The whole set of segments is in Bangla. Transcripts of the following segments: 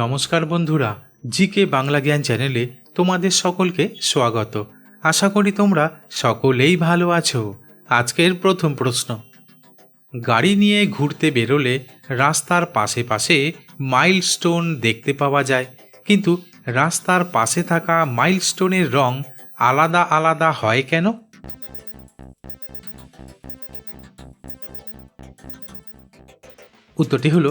নমস্কার বন্ধুরা, জিকে বাংলা জ্ঞান চ্যানেলে তোমাদের সকলকে স্বাগত। আশা করি তোমরা সকলেই ভালো আছো। আজকের প্রথম প্রশ্ন। গাড়ি নিয়ে ঘুরতে বেরোলে রাস্তার পাশে পাশে মাইলস্টোন দেখতে পাওয়া যায়, কিন্তু রাস্তার পাশে থাকা মাইলস্টোনের রং আলাদা আলাদা হয় কেন? উত্তরটি হলো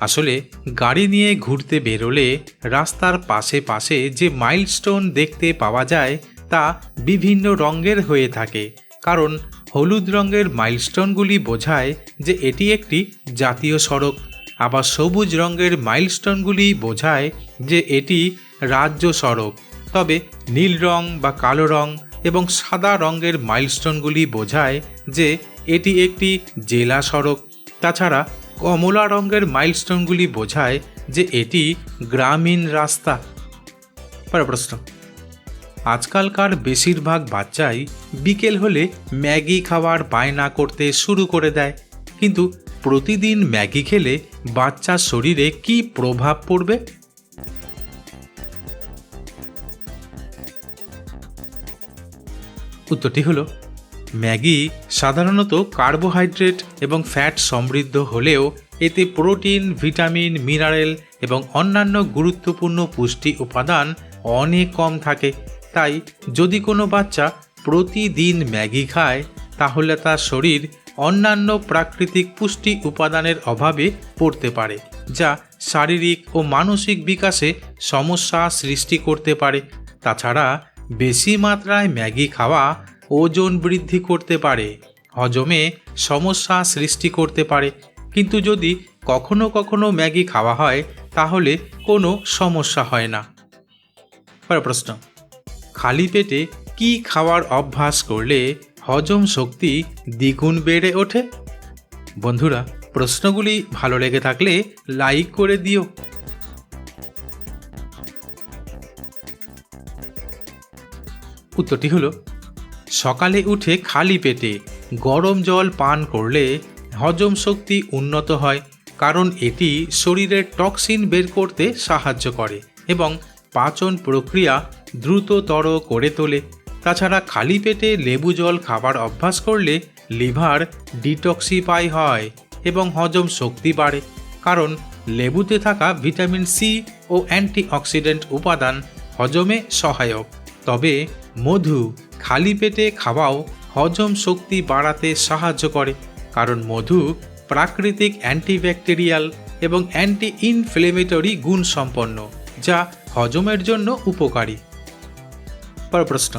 আসলে গাড়ি নিয়ে ঘুরতে বেরোলে রাস্তার পাশে পাশে যে মাইলস্টোন দেখতে পাওয়া যায় তা বিভিন্ন রঙের হয়ে থাকে। কারণ হলুদ রঙের মাইলস্টোনগুলি বোঝায় যে এটি একটি জাতীয় সড়ক। আবার সবুজ রঙের মাইলস্টোনগুলি বোঝায় যে এটি রাজ্য সড়ক। তবে নীল রং বা কালো রং এবং সাদা রঙের মাইলস্টোনগুলি বোঝায় যে এটি একটি জেলা সড়ক। তাছাড়া কমলা রঙের মাইলস্টোনগুলি বোঝায় যে এটি গ্রামীণ রাস্তা। প্রশ্ন। আজকালকার বেশিরভাগ বাচ্চাই বিকেল হলে ম্যাগি খাওয়ার বায়না করতে শুরু করে দেয়। কিন্তু প্রতিদিন ম্যাগি খেলে বাচ্চার শরীরে কি প্রভাব পড়বে? উত্তরটি হলো ম্যাগি সাধারণত কার্বোহাইড্রেট এবং ফ্যাট সমৃদ্ধ হলেও এতে প্রোটিন, ভিটামিন, মিনারেল এবং অন্যান্য গুরুত্বপূর্ণ পুষ্টি উপাদান অনেক কম থাকে। তাই যদি কোনো বাচ্চা প্রতিদিন ম্যাগি খায়, তাহলে তার শরীর অন্যান্য প্রাকৃতিক পুষ্টি উপাদানের অভাবে পড়তে পারে, যা শারীরিক ও মানসিক বিকাশে সমস্যা সৃষ্টি করতে পারে। তাছাড়া বেশি মাত্রায় ম্যাগি খাওয়া ওজন বৃদ্ধি করতে পারে, হজমে সমস্যা সৃষ্টি করতে পারে। কিন্তু যদি কখনো কখনো ম্যাগি খাওয়া হয়, তাহলে কোনো সমস্যা হয় না। পরের প্রশ্ন, খালি পেটে কি খাওয়ার অভ্যাস করলে হজম শক্তি দ্বিগুণ বেড়ে ওঠে? বন্ধুরা, প্রশ্নগুলি ভালো লেগে থাকলে লাইক করে দিও। উত্তরটি হলো সকালে উঠে খালি পেটে গরম জল পান করলে হজম শক্তি উন্নত হয়, কারণ এটি শরীরের টক্সিন বের করতে সাহায্য করে এবং পাচন প্রক্রিয়া দ্রুততর করে তোলে। তাছাড়া খালি পেটে লেবু জল খাবার অভ্যাস করলে লিভার ডিটক্সিফাই হয় এবং হজম শক্তি বাড়ে, কারণ লেবুতে থাকা ভিটামিন সি ও অ্যান্টিঅক্সিডেন্ট উপাদান হজমে সহায়ক। তবে মধু খালি পেটে খাওয়াও হজম শক্তি বাড়াতে সাহায্য করে, কারণ মধু প্রাকৃতিক অ্যান্টিব্যাকটেরিয়াল এবং অ্যান্টি ইনফ্লেমেটরি গুণ সম্পন্ন, যা হজমের জন্য উপকারী। পর প্রশ্ন,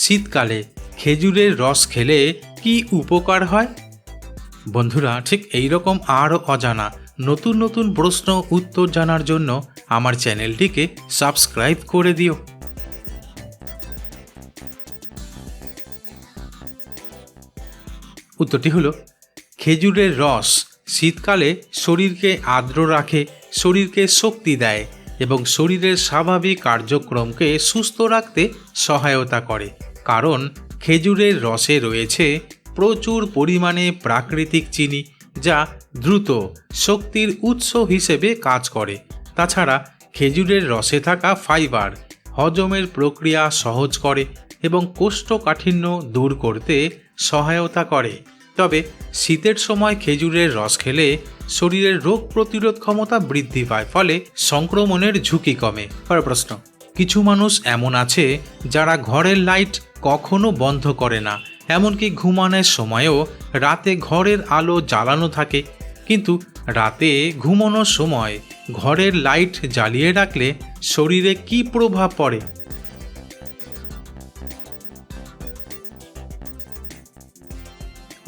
শীতকালে খেজুরের রস খেলে কি উপকার হয়? বন্ধুরা, ঠিক এই রকম আরও অজানা নতুন নতুন প্রশ্ন উত্তর জানার জন্য আমার চ্যানেলটিকে সাবস্ক্রাইব করে দিও। উত্তরটি হলো, খেজুরের রস শীতকালে শরীরকে আর্দ্র রাখে, শরীরকে শক্তি দেয় এবং শরীরের স্বাভাবিক কার্যক্রমকে সুস্থ রাখতে সহায়তা করে। কারণ, খেজুরের রসে রয়েছে প্রচুর পরিমাণে প্রাকৃতিক চিনি, যা দ্রুত শক্তির উৎস হিসেবে কাজ করে। তাছাড়া, খেজুরের রসে থাকা ফাইবার হজমের প্রক্রিয়া সহজ করে এবং কোষ্ঠকাঠিন্য দূর করতে সহায়তা করে। তবে শীতের সময় খেজুরের রস খেলে শরীরের রোগ প্রতিরোধ ক্ষমতা বৃদ্ধি পায়, ফলে সংক্রমণের ঝুঁকি কমে। পরের প্রশ্ন, কিছু মানুষ এমন আছে যারা ঘরের লাইট কখনো বন্ধ করে না, এমনকি ঘুমানোর সময়ও রাতে ঘরের আলো জ্বালানো থাকে। কিন্তু রাতে ঘুমানোর সময় ঘরের লাইট জ্বালিয়ে রাখলে শরীরে কি প্রভাব পড়ে?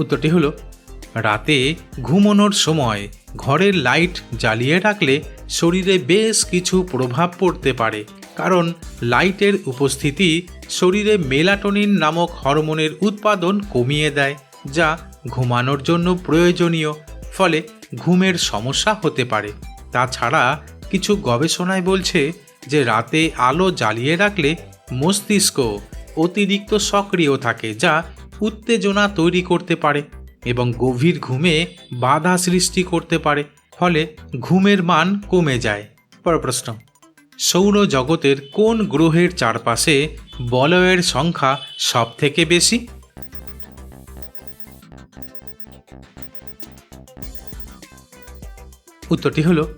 উত্তরটি হলো, রাতে ঘুমানোর সময় ঘরের লাইট জ্বালিয়ে রাখলে শরীরে বেশ কিছু প্রভাব পড়তে পারে, কারণ লাইটের উপস্থিতি শরীরে মেলাটোনিন নামক হরমোনের উৎপাদন কমিয়ে দেয়, যা ঘুমানোর জন্য প্রয়োজনীয়, ফলে ঘুমের সমস্যা হতে পারে। তাছাড়া কিছু গবেষণায় বলছে যে রাতে আলো জ্বালিয়ে রাখলে মস্তিষ্ক অতিরিক্ত সক্রিয় থাকে, যা উত্তেজনা তৈরি করতে পারে এবং গভীর ঘুমে বাধা সৃষ্টি করতে পারে, ফলে ঘুমের মান কমে যায়। পরের প্রশ্ন সৌরজগতের কোন গ্রহের চারপাশে বলয়ের সংখ্যা সব থেকে বেশি? উত্তরটি হলো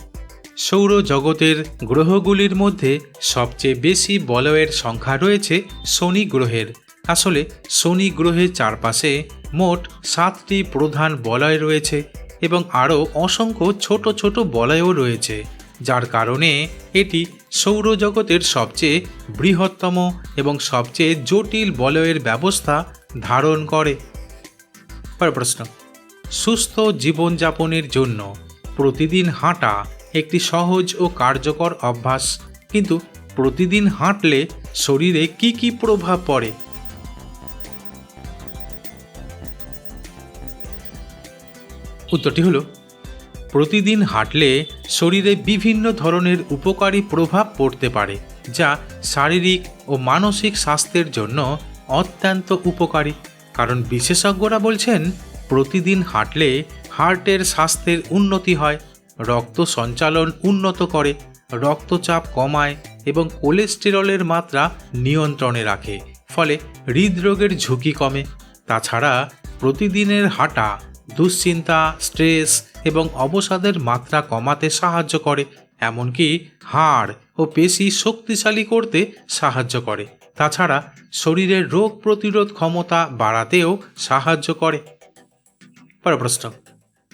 সৌরজগতের গ্রহগুলির মধ্যে সবচেয়ে বেশি বলয়ের সংখ্যা রয়েছে শনি গ্রহের। আসলে শনি গ্রহের চারপাশে মোট সাতটি প্রধান বলয় রয়েছে এবং আরও অসংখ্য ছোট ছোট বলয়ও রয়েছে, যার কারণে এটি সৌরজগতের সবচেয়ে বৃহত্তম এবং সবচেয়ে জটিল বলয়ের ব্যবস্থা ধারণ করে। প্রশ্ন, সুস্থ জীবনযাপনের জন্য প্রতিদিন হাঁটা একটি সহজ ও কার্যকর অভ্যাস, কিন্তু প্রতিদিন হাঁটলে শরীরে কি কি প্রভাব পড়ে? উত্তরটি হলো, প্রতিদিন হাঁটলে শরীরে বিভিন্ন ধরনের উপকারী প্রভাব পড়তে পারে, যা শারীরিক ও মানসিক স্বাস্থ্যের জন্য অত্যন্ত উপকারী। কারণ বিশেষজ্ঞরা বলছেন, প্রতিদিন হাঁটলে হার্টের স্বাস্থ্যের উন্নতি হয়, রক্ত সঞ্চালন উন্নত করে, রক্তচাপ কমায় এবং কোলেস্টেরলের মাত্রা নিয়ন্ত্রণে রাখে, ফলে হৃদরোগের ঝুঁকি কমে। তাছাড়া প্রতিদিনের হাঁটা দুশ্চিন্তা, স্ট্রেস এবং অবসাদের মাত্রা কমাতে সাহায্য করে, এমনকি হাড় ও পেশি শক্তিশালী করতে সাহায্য করে। তাছাড়া শরীরের রোগ প্রতিরোধ ক্ষমতা বাড়াতেও সাহায্য করে। পরের প্রশ্ন।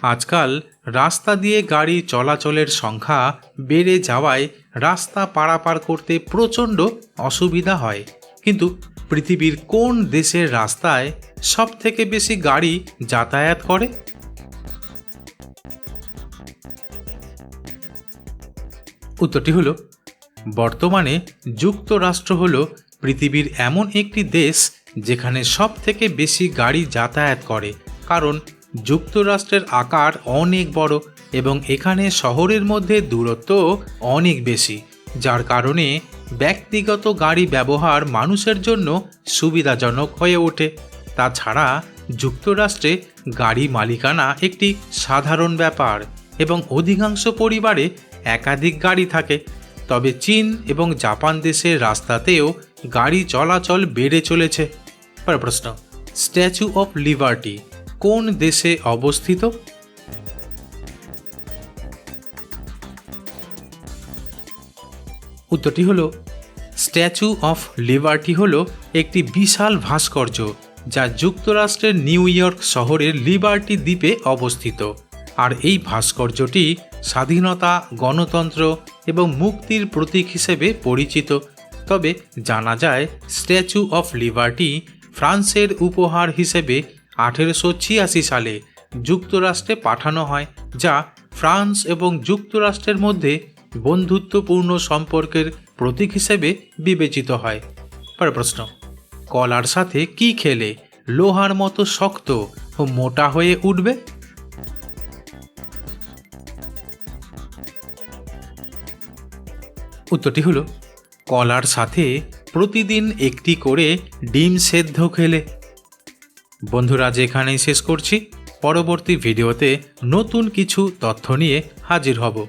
আজকাল রাস্তা দিয়ে গাড়ি চলাচলের সংখ্যা বেড়ে যাওয়ায় রাস্তা পারাপার করতে প্রচণ্ড অসুবিধা হয়। কিন্তু পৃথিবীর কোন দেশের রাস্তায় সব থেকে বেশি গাড়ি যাতায়াত করে? উত্তরটি হলো, বর্তমানে যুক্তরাষ্ট্র হল পৃথিবীর এমন একটি দেশ যেখানে সব থেকে বেশি গাড়ি যাতায়াত করে, কারণ যুক্তরাষ্ট্রের আকার অনেক বড় এবং এখানে শহরের মধ্যে দূরত্ব অনেক বেশি, যার কারণে ব্যক্তিগত গাড়ি ব্যবহার মানুষের জন্য সুবিধাজনক হয়ে ওঠে। তাছাড়া যুক্তরাষ্ট্রে গাড়ি মালিকানা একটি সাধারণ ব্যাপার এবং অধিকাংশ পরিবারে একাধিক গাড়ি থাকে। তবে চীন এবং জাপান দেশের রাস্তাতেও গাড়ি চলাচল বেড়ে চলেছে। প্রশ্ন স্ট্যাচু অফ লিবার্টি কোন দেশে অবস্থিত? উত্তরটি হল, স্ট্যাচু অফ লিবার্টি হল একটি বিশাল ভাস্কর্য যা যুক্তরাষ্ট্রের নিউ ইয়র্ক শহরের লিবার্টি দ্বীপে অবস্থিত। আর এই ভাস্কর্যটি স্বাধীনতা, গণতন্ত্র এবং মুক্তির প্রতীক হিসেবে পরিচিত। তবে জানা যায়, স্ট্যাচু অফ লিবার্টি ফ্রান্সের উপহার হিসেবে আঠেরোশো ছিয়াশি সালে যুক্তরাষ্ট্রে পাঠানো হয়, যা ফ্রান্স এবং যুক্তরাষ্ট্রের মধ্যে বন্ধুত্বপূর্ণ সম্পর্কের প্রতীক হিসেবে বিবেচিত হয়। পরের প্রশ্ন, কলার সাথে কি খেলে লোহার মতো শক্ত ও মোটা হয়ে উঠবে? উত্তরটি হলো, কলার সাথে প্রতিদিন একটি করে ডিম সেদ্ধ খেলে। বন্ধুরা যেখানেই শেষ করছি। পরবর্তী ভিডিওতে নতুন কিছু তথ্য নিয়ে হাজির হব।